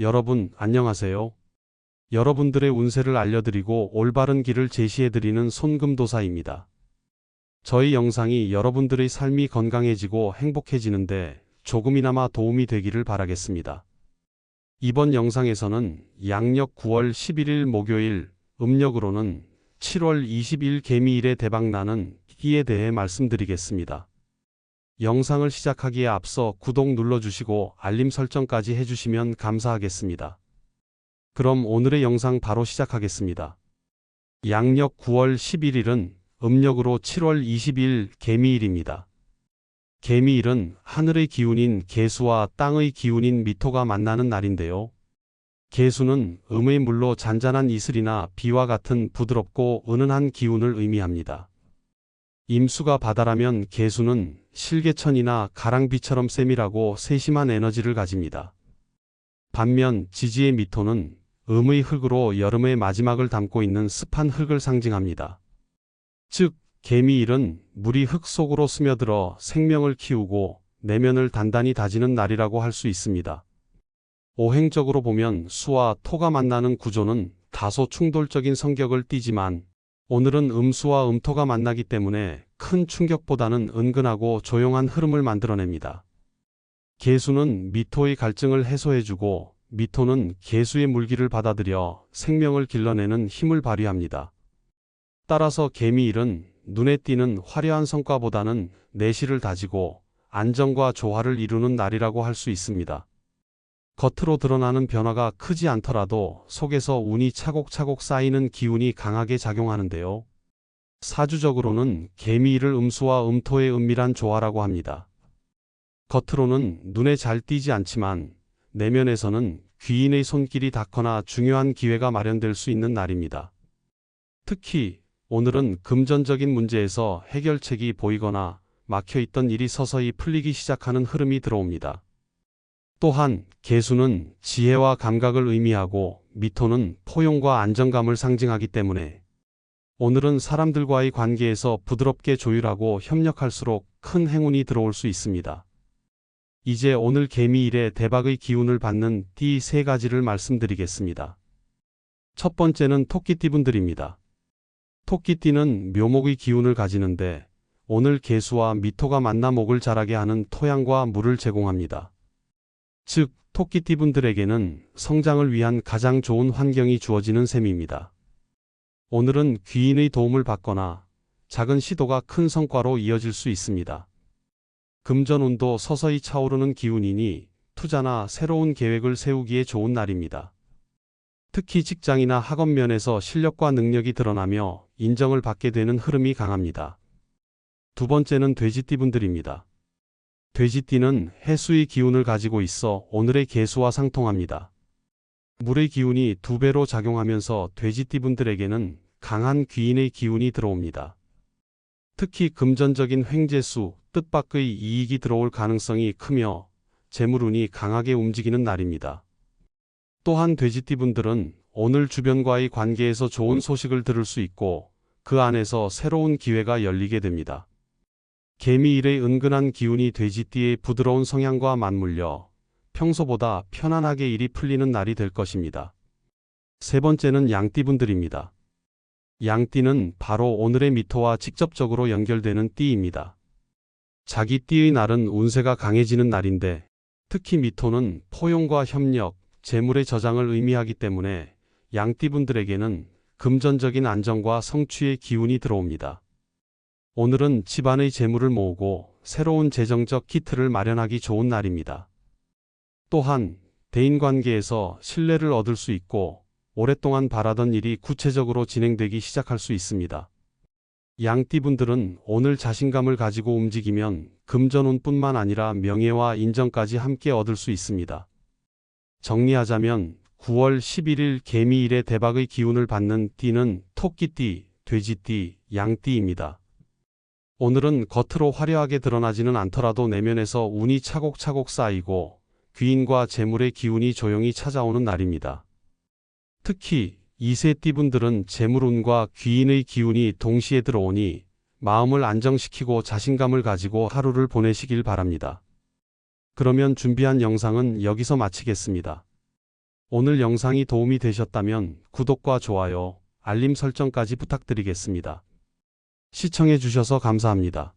여러분, 안녕하세요. 여러분들의 운세를 알려드리고 올바른 길을 제시해드리는 손금도사입니다. 저희 영상이 여러분들의 삶이 건강해지고 행복해지는데 조금이나마 도움이 되기를 바라겠습니다. 이번 영상에서는 양력 9월 11일 목요일, 음력으로는 7월 20일 개미일에 대박나는 끼에 대해 말씀드리겠습니다. 영상을 시작하기에 앞서 구독 눌러주시고 알림 설정까지 해주시면 감사하겠습니다. 그럼 오늘의 영상 바로 시작하겠습니다. 양력 9월 11일은 음력으로 7월 20일 개미일입니다. 개미일은 하늘의 기운인 개수와 땅의 기운인 미토가 만나는 날인데요. 개수는 음의 물로 잔잔한 이슬이나 비와 같은 부드럽고 은은한 기운을 의미합니다. 임수가 바다라면 개수는 실개천이나 가랑비처럼 세밀하고 세심한 에너지를 가집니다. 반면 지지의 미토는 음의 흙으로 여름의 마지막을 담고 있는 습한 흙을 상징합니다. 즉, 개미일은 물이 흙 속으로 스며들어 생명을 키우고 내면을 단단히 다지는 날이라고 할 수 있습니다. 오행적으로 보면 수와 토가 만나는 구조는 다소 충돌적인 성격을 띠지만 오늘은 음수와 음토가 만나기 때문에 큰 충격보다는 은근하고 조용한 흐름을 만들어냅니다. 개수는 미토의 갈증을 해소해주고 미토는 개수의 물기를 받아들여 생명을 길러내는 힘을 발휘합니다. 따라서 개미일은 눈에 띄는 화려한 성과보다는 내실을 다지고 안정과 조화를 이루는 날이라고 할 수 있습니다. 겉으로 드러나는 변화가 크지 않더라도 속에서 운이 차곡차곡 쌓이는 기운이 강하게 작용하는데요. 사주적으로는 개미일을 음수와 음토의 은밀한 조화라고 합니다. 겉으로는 눈에 잘 띄지 않지만 내면에서는 귀인의 손길이 닿거나 중요한 기회가 마련될 수 있는 날입니다. 특히 오늘은 금전적인 문제에서 해결책이 보이거나 막혀있던 일이 서서히 풀리기 시작하는 흐름이 들어옵니다. 또한 개수는 지혜와 감각을 의미하고 미토는 포용과 안정감을 상징하기 때문에 오늘은 사람들과의 관계에서 부드럽게 조율하고 협력할수록 큰 행운이 들어올 수 있습니다. 이제 오늘 개미일의 대박의 기운을 받는 띠 세 가지를 말씀드리겠습니다. 첫 번째는 토끼띠분들입니다. 토끼띠는 묘목의 기운을 가지는데 오늘 개수와 미토가 만나 목을 자라게 하는 토양과 물을 제공합니다. 즉, 토끼띠분들에게는 성장을 위한 가장 좋은 환경이 주어지는 셈입니다. 오늘은 귀인의 도움을 받거나 작은 시도가 큰 성과로 이어질 수 있습니다. 금전운도 서서히 차오르는 기운이니 투자나 새로운 계획을 세우기에 좋은 날입니다. 특히 직장이나 학업 면에서 실력과 능력이 드러나며 인정을 받게 되는 흐름이 강합니다. 두 번째는 돼지띠분들입니다. 돼지띠는 해수의 기운을 가지고 있어 오늘의 개수와 상통합니다. 물의 기운이 두 배로 작용하면서 돼지띠분들에게는 강한 귀인의 기운이 들어옵니다. 특히 금전적인 횡재수, 뜻밖의 이익이 들어올 가능성이 크며 재물운이 강하게 움직이는 날입니다. 또한 돼지띠분들은 오늘 주변과의 관계에서 좋은 소식을 들을 수 있고 그 안에서 새로운 기회가 열리게 됩니다. 개미일의 은근한 기운이 돼지띠의 부드러운 성향과 맞물려 평소보다 편안하게 일이 풀리는 날이 될 것입니다. 세 번째는 양띠분들입니다. 양띠는 바로 오늘의 미토와 직접적으로 연결되는 띠입니다. 자기 띠의 날은 운세가 강해지는 날인데 특히 미토는 포용과 협력, 재물의 저장을 의미하기 때문에 양띠분들에게는 금전적인 안정과 성취의 기운이 들어옵니다. 오늘은 집안의 재물을 모으고 새로운 재정적 키트를 마련하기 좋은 날입니다. 또한 대인관계에서 신뢰를 얻을 수 있고 오랫동안 바라던 일이 구체적으로 진행되기 시작할 수 있습니다. 양띠분들은 오늘 자신감을 가지고 움직이면 금전운뿐만 아니라 명예와 인정까지 함께 얻을 수 있습니다. 정리하자면 9월 11일 개미일의 대박의 기운을 받는 띠는 토끼띠, 돼지띠, 양띠입니다. 오늘은 겉으로 화려하게 드러나지는 않더라도 내면에서 운이 차곡차곡 쌓이고 귀인과 재물의 기운이 조용히 찾아오는 날입니다. 특히 이세 띠분들은 재물운과 귀인의 기운이 동시에 들어오니 마음을 안정시키고 자신감을 가지고 하루를 보내시길 바랍니다. 그러면 준비한 영상은 여기서 마치겠습니다. 오늘 영상이 도움이 되셨다면 구독과 좋아요, 알림 설정까지 부탁드리겠습니다. 시청해 주셔서 감사합니다.